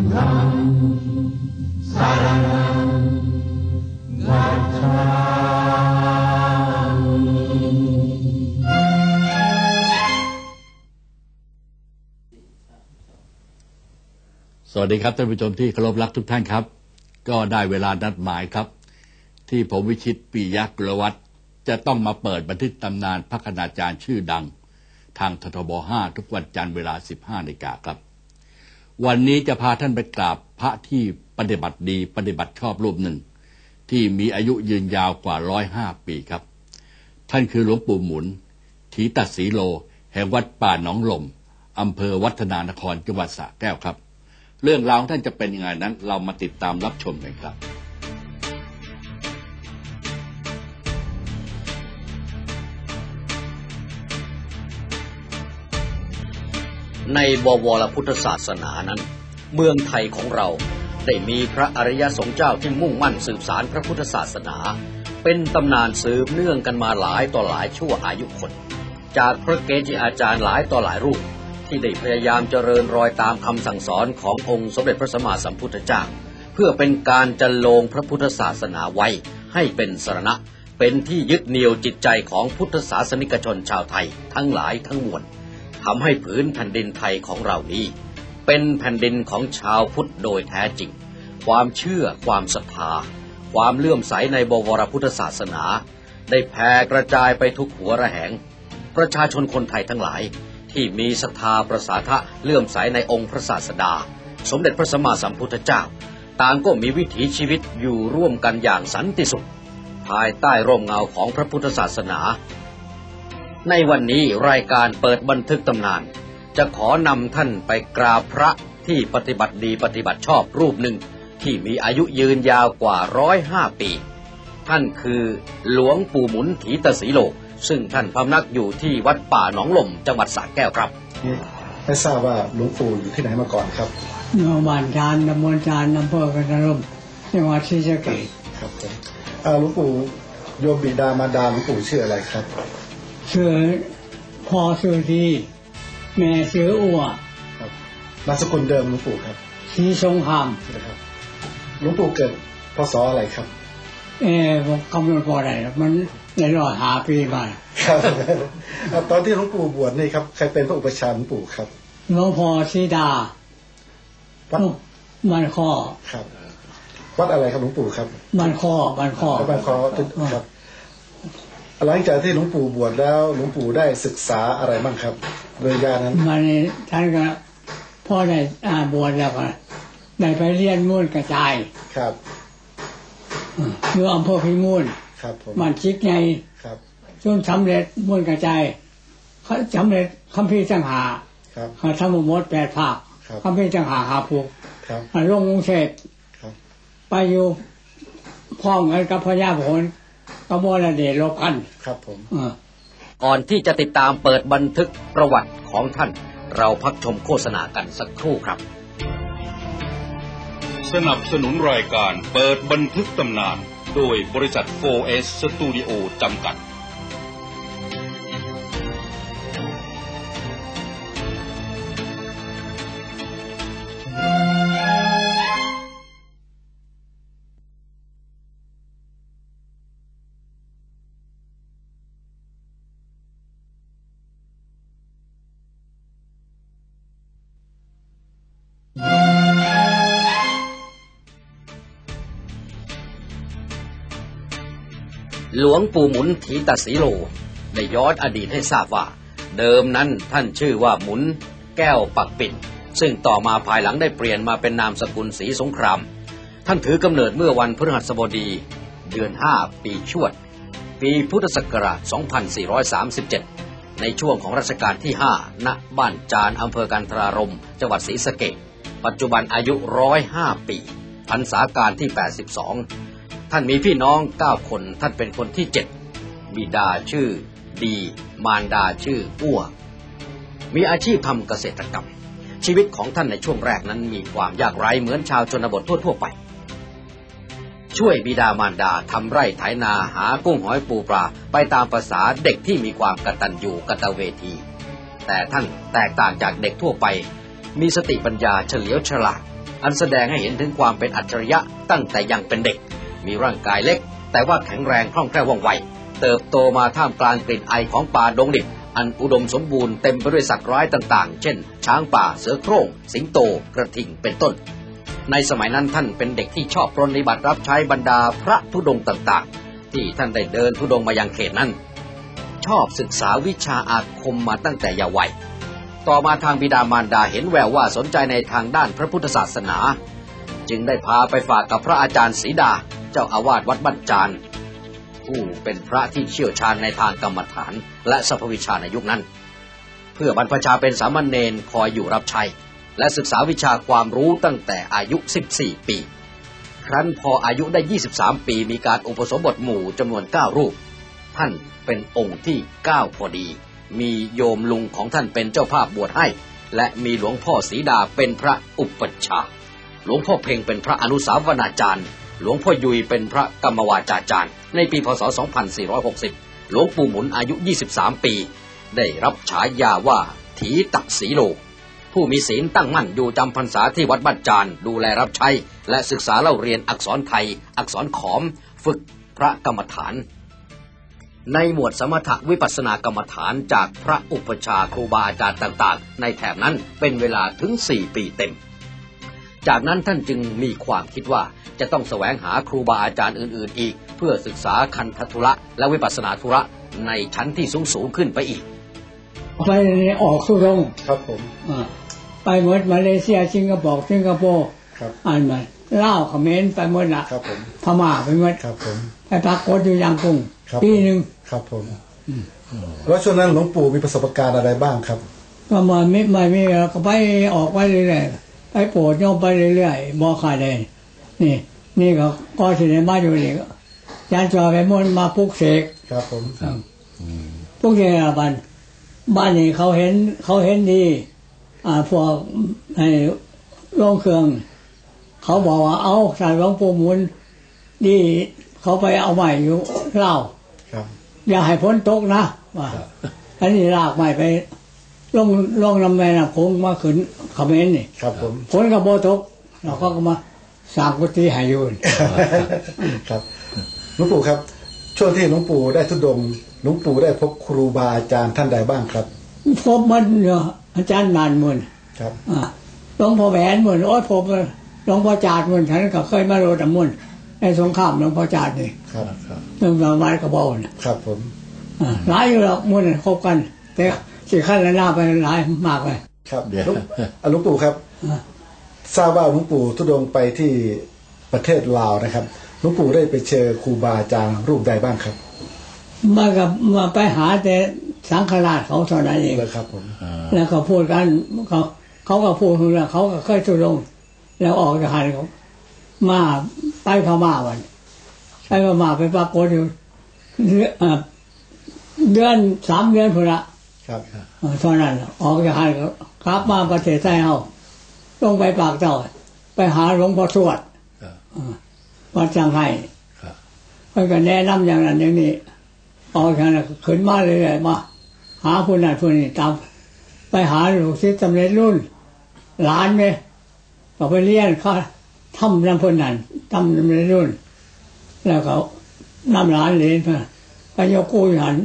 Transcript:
สวัสดีครับท่านผู้ชมที่เคารพรักทุกท่านครับ ก็ได้เวลานัดหมายครับ ที่ผมวิชิตปียักษ์กุลวัตจะต้องมาเปิดบันทึกตำนานพระคณาจารย์ชื่อดัง ทางททบห้าทุกวันจันทร์เวลา 15นาฬิกาครับ วันนี้จะพาท่านไปกราบพระที่ปฏิบัติดีปฏิบัติชอบรูปหนึ่ง ที่มีอายุยืนยาวกว่าร้อยห้าปีครับ ท่านคือหลวงปู่หมุนทีตัดสีโล แห่งวัดป่าหนองลมอำเภอวัฒนานครจังหวัดสระแก้วครับ เรื่องราวของท่านจะเป็นยังไงนั้นเรามาติดตามรับชมกันครับ ในบวรพุทธศาสนานั้น เมืองไทยของเราได้มีพระอริยสงฆ์เจ้าที่มุ่งมั่นสืบสารพระพุทธศาสนา เป็นตำนานสืบเนื่องกันมาหลายต่อหลายชั่วอายุคน จากพระเกจิอาจารย์หลายต่อหลายรูป ที่ได้พยายามเจริญรอยตามคำสั่งสอนขององค์สมเด็จพระสัมมาสัมพุทธเจ้า เพื่อเป็นการจันลงพระพุทธศาสนาไว้ให้เป็นสรณะ เป็นที่ยึดเหนี่ยวจิตใจของพุทธศาสนิกชนชาวไทยทั้งหลายทั้งมวล ทำให้ผืนแผ่นดินไทยของเรานี้ เป็นแผ่นดินของชาวพุทธโดยแท้จริง ความเชื่อ ความศรัทธา ความเลื่อมใสในบวรพุทธศาสนา ได้แผ่กระจายไปทุกหัวระแหง ประชาชนคนไทยทั้งหลาย ที่มีศรัทธาประสาทะเลื่อมใสในองค์พระศาสดา สมเด็จพระสัมมาสัมพุทธเจ้า ต่างก็มีวิถีชีวิตอยู่ร่วมกันอย่างสันติสุข ภายใต้ร่มเงาของพระพุทธศาสนา ในวันนี้รายการเปิดบันทึกตำนาน จะขอนำท่านไปกราบพระที่ปฏิบัติดีปฏิบัติชอบรูปหนึ่ง ที่มีอายุยืนยาวกว่าร้อยห้าปี ท่านคือหลวงปู่หมุนถีตศรีโล ซึ่งท่านพำนักอยู่ที่วัดป่าหนองลมจังหวัดสระแก้วครับนี่ไม่ทราบว่าหลวงปู่อยู่ที่ไหนมาก่อนครับเมืองบ้านจานตำบลจานอำเภอกันทรมจังหวัดศรีสะเกษครับผมอ่าหลวงปู่โยมบิดามารดาหลวงปู่ชื่ออะไรครับ ชื่อพ่อชื่อดีแม่ชื่ออ้วครับนามสกุลเดิมหลวงปู่ครับสีสงครามนะครับหลวงปู่เกิดพศอะไรครับ เออผมกำหนดพอได้หรอกมันในรอยหาปีมาครับอ่าตอนที่หลวงปู่บวชนี่ครับใครเป็นพระอุปชฌาย์หลวงปู่ครับหลวงพ่อสีดาวัดมันข้อครับวัดอะไรครับหลวงปู่ครับมันข้อมันข้อวัดบางคอครับ หลังจากที่หลวงปู่บวชแล้วหลวงปู่ได้ศึกษาอะไรบ้างครับโดยยานั้นมันท่านก็พ่อได้อ่าบวชแล้วก็ได้ไปเรียนมุ่นกระจายครับอืมอยู่อำเภอพิมูลครับผมมันชิกไงครับจนสำเร็จมุ่นกระจายเขาสำเร็จคำพี่จังหาครับเขาทำหมดแปดภาคครับคำพี่จังหาหาผูกครับลงกรุงเทพครับไปอยู่พ้องกันกับพญาผล กบวรเดชโลกันครับผมเออก่อนที่จะติดตามเปิดบันทึกประวัติของท่าน เราพักชมโฆษณากันสักครู่ครับ สนับสนุนรายการเปิดบันทึกตำนาน โดยบริษัท 4S Studio จำกัด หลวงปู่หมุนถีตศรีโล ได้ย้อนอดีตให้ทราบว่า เดิมนั้นท่านชื่อว่าหมุน แก้วปักปิ่น ซึ่งต่อมาภายหลังได้เปลี่ยนมาเป็นนามสกุลศรีสงคราม ท่านถือกำเนิดเมื่อวันพฤหัสบดี เดือน 5 ปีชวด ปีพุทธศักราช 2437 ในช่วงของรัชกาลที่ 5 ณ บ้านจานอำเภอกันทรารม จังหวัดศรีสะเกษปัจจุบันอายุ 105 ปีพรรษาการที่ 82 ท่านมีพี่น้อง9คน ท่านเป็นคนที่7บิดาชื่อ ดี มารดาชื่ออ้วมีอาชีพทำเกษตรกรรม ชีวิตของท่านในช่วงแรกนั้นมีความยากไร้เหมือนชาวชนบททั่วๆไป ช่วยบิดามารดาทำไร่ไถนาหากุ้งหอยปูปลาไปตามภาษาเด็กที่มีความกตัญญูกตเวที แต่ท่านแตกต่างจากเด็กทั่วไป มีสติปัญญาเฉลียวฉลาดอันแสดงให้เห็นถึงความเป็นอัจฉริยะตั้งแต่ยังเป็นเด็ก มีร่างกายเล็ก แต่ว่าแข็งแรงคล่องแคล่วว่องไว เติบโตมาท่ามกลางกลิ่นไอของป่าดงดิบ อันอุดมสมบูรณ์เต็มไปด้วยสัตว์ร้ายต่างๆ เช่น ช้างป่าเสือโคร่ง สิงโต กระทิงเป็นต้น ในสมัยนั้นท่านเป็นเด็กที่ชอบปรนนิบัติรับใช้บรรดาพระธุดงต่างๆ ที่ท่านได้เดินธุดงมายังเขตนั้น ชอบศึกษาวิชาอาคมมาตั้งแต่เยาว์วัยต่อมาทางบิดามารดาเห็นแววว่าสนใจในทางด้านพระพุทธศาสนา จึงได้พาไปฝากกับพระอาจารย์ศรีดา เจ้าอาวาสวัดบ้านจานผู้เป็นพระที่เชี่ยวชาญในทางกรรมฐาน และสัพวิชาในยุคนั้น เพื่อบรรพชาเป็นสามเณรคอยอยู่รับใช้ และศึกษาวิชาความรู้ตั้งแต่อายุ 14 ปี ครั้นพออายุได้ 23 ปีมีการอุปสมบทหมู่จำนวน 9 รูป ท่านเป็นองค์ที่ 9 พอดี มีโยมลุงของท่านเป็นเจ้าภาพบวชให้ และมีหลวงพ่อศรีดาเป็นพระอุปชฌาย์หลวงพ่อเพ่งเป็นพระอนุสาวนาจารย์ หลวงพ่อยุยเป็นพระกรรมวาจาจารย์ ในปีพศ 2460 หลวงปู่หมุนอายุ 23 ปี ได้รับฉายาว่าถีตักสีโล ผู้มีศีลตั้งมั่นอยู่จำพรรษาที่วัดบ้านจานดูแลรับใช้ และศึกษาเล่าเรียนอักษรไทย อักษรขอม ฝึกพระกรรมฐาน ในหมวดสมถวิปัสสนากรรมฐานจากพระอุปชาครูบาอาจารย์ต่างๆ ในแถบนั้นเป็นเวลาถึง 4 ปีเต็ม จากนั้นท่านจึงมีความคิดว่าจะต้องแสวงหาครูบาอาจารย์อื่น ๆ อีก เพื่อศึกษาคันธทุระและวิปัสสนาธุระในชั้นที่สูงสูงๆขึ้นไปอีก ไปในออกสุรงค์ครับผมอ่าไปหมดมาเลเซียสิงคโปร์สิงคโปร์ครับอ่านมาเล่าวเขมรไปหมดละครับผมพม่าไปหมดครับผมไปพักโคตอยู่ยังกรุงครับปีหนึ่งครับผมแล้วช่วงนั้นหลวงปู่มีประสบการณ์อะไรบ้างครับ ก็มาไม่ไม่ไม่ก็ไปออกไปเรื่อยๆ ไปโปรดโยมไปเรื่อยๆบอกขาดเลยนี่ นี่ก็ก็สิได้มาอยู่นี่ก็ยานจอไปมนต์มาปลุกเสกครับผมพวกเยอรมันบ้านนี้เขาเห็นเขาเห็นดีอ่าพวกไอ้โรงเครื่อง เขาบอกว่าเอาสายหลวงปู่หมุนดีเขาไปเอาใหม่อยู่เล่าครับอย่าให้พ้นตกนะว่าอันนี้ลากใหม่ไป ลงลงลำแม่น้ำโขงมาขึ้นเขมรนี่ครับผมฝนกับโบตกเราก็มาสร้างกุฏิให้อยู่นี่ครับหลวงปู่ครับ ช่วงที่หลวงปู่ได้ทุดงค์หลวงปู่ได้พบครูบาอาจารย์ท่านใดบ้างครับพบมันเนาะอาจารย์นานมุนครับอ่าหลวงพ่อแหวนมุนโอ้ยผมหลวงพ่อจาดมุนฉันก็เคยมาโรดมุนในสงครามหลวงพ่อจาดนี่ครับครับเรื่องประมาณกระบอกน่ะครับผมอ่าหลายอยู่หรอกมุนคบกัน แต่ สี่ขั้นและหน้าไปหลายมากเลยครับเดี๋ยวหลวงอะหลวงปู่ครับอ่าทราบว่าหลวงปู่ทุดงค์ไปที่ประเทศลาวนะครับหลวงปู่ได้ไปเจอครูบาอาจารย์รูปใดบ้างครับ มากับมาไปหาแต่สังฆราชเขาเท่านั้นเองเลยครับผมแล้วก็พูดกันเขาเขาก็พูดถึงแล้วเขาก็เคยทุลงค์แล้วออกจากหันเขามาไปพม่าวันไปพม่าไปปรากฏอยู่เดือนเอ่อเดือนสามเดือนพุ่นละ ครับเอ่อเท่านั้นออกจากหันก็กลับมาประเทศไทยเฮาลงไปปากเจ้าไปหาหลวงพ่อสวดครับเอ่อวัดจังไห้ครับเพิ่นก็แนะนำอย่างนั้นอย่างนี้ออกจากนั้นก็ขึ้นมาเรื่อยๆมาหาผู้นั้นผู้นี้ตามไปหาลูกศิษย์สำเร็จรุ่น หลานไหมก็ไปเรียนเขาทำน้ำพ้นนั่นทำสำเร็จรุ่น แล้วก็นำหลานเรียนมาไปยกกู้อยู่หัน